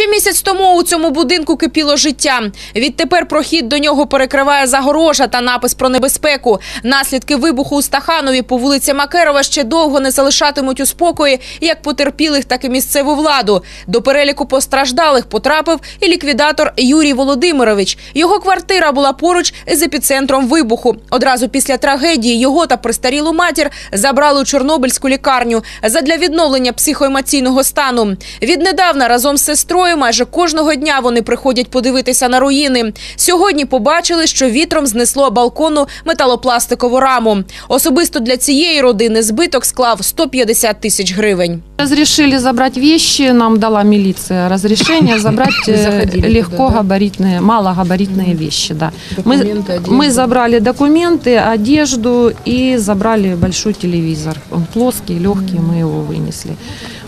Ще місяць тому у цьому будинку кипіло життя. Відтепер прохід до нього перекриває загорожа та напис про небезпеку. Наслідки вибуху у Стаханові по вулиці Макерова ще довго не залишатимуть у спокої як потерпілих, так і місцеву владу. До переліку постраждалих потрапив і ліквідатор Юрій Володимирович. Його квартира була поруч з епіцентром вибуху. Одразу після трагедії його та престарілу матір забрали у Чорнобильську лікарню задля відновлення психоемоційного стану. Віднедавна разом з сестрою майже кожного дня вони приходять подивитися на руїни. Сьогодні побачили, що вітром знесло балкону металопластикову раму. Особисто для цієї родини збиток склав 150 тисяч гривень. Разрешили забрать вещи, нам дала милиция разрешение забрать э, заходили легкогабаритные, малогабаритные вещи. Да. Мы, Документы, одежду. мы забрали документы, одежду и забрали большой телевизор. Он плоский, легкий, мы его вынесли.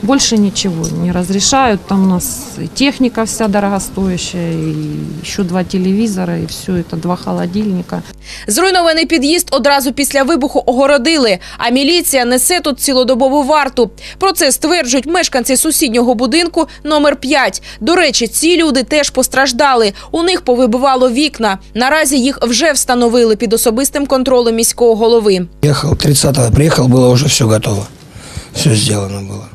Больше ничего не разрешают. Там у нас и техника вся дорогостоящая, и еще два телевизора, и все это, два холодильника. Зруйнований під'їзд одразу після вибуху огородили, а міліція несе тут цілодобову варту. Про це стверджують мешканці сусіднього будинку номер 5. До речі, ці люди теж постраждали. У них повибивало вікна. Наразі їх вже встановили під особистим контролем міського голови. Ехал 30-го, приехал, было уже все готово. Все сделано было.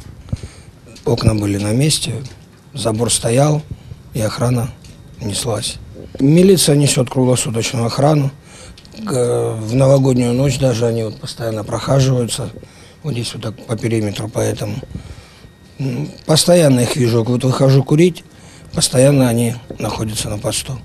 Окна были на месте, Забор стоял, и охрана неслась. Милиция несет круглосуточную охрану. В новогоднюю ночь даже они вот постоянно прохаживаются. Вот здесь вот так по периметру, поэтому постоянно их вижу. Вот выхожу курить, постоянно они находятся на посту.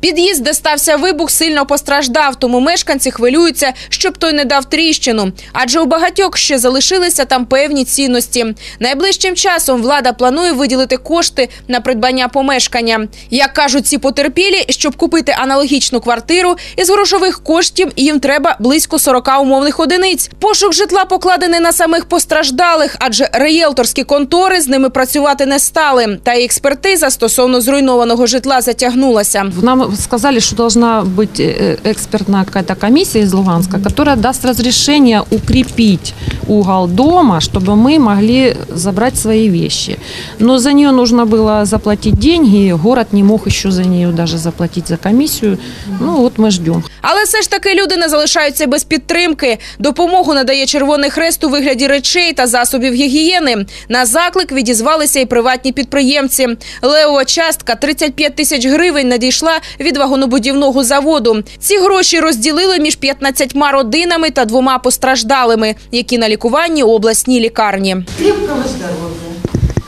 Під'їзд, де стався вибух, сильно постраждав, тому мешканці хвилюються, щоб той не дав тріщину. Адже у багатьох ще залишилися там певні цінності. Найближчим часом влада планує виділити кошти на придбання помешкання. Як кажуть ці потерпілі, щоб купити аналогічну квартиру, із грошових коштів їм треба близько 40 умовних одиниць. Пошук житла покладений на самих постраждалих, адже реєлторські контори з ними працювати не стали. Та й експертиза стосовно зруйнованого житла затягнулася. Нам сказали, что должна быть э, экспертная какая-то комиссия из Луганска, которая даст разрешение укрепить угол дома, чтобы мы могли забрать свои вещи. Но за нее нужно было заплатить деньги, и город не мог еще за нее даже заплатить за комиссию. Ну вот мы ждем. Але все ж таки люди не залишаються без підтримки. Допомогу надає Червоний Хрест у вигляді речей та засобів гігієни. На заклик відізвалися і приватні підприємці. Левова частка 35 тисяч гривень надійшла від вагонобудівного заводу. Ці гроші розділили між 15 родинами та двома постраждалими, які на лікуванні у обласній лікарні. крепкого здоровья,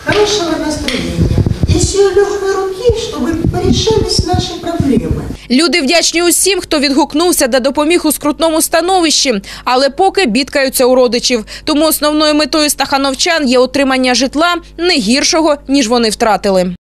хорошего настроения и сил легкой руки, чтобы порешались наши проблемы. Люди вдячні усім, хто відгукнувся та допоміг у скрутному становищі, але поки бідкаються у родичів. Тому основною метою стахановчан є отримання житла не гіршого, ніж вони втратили.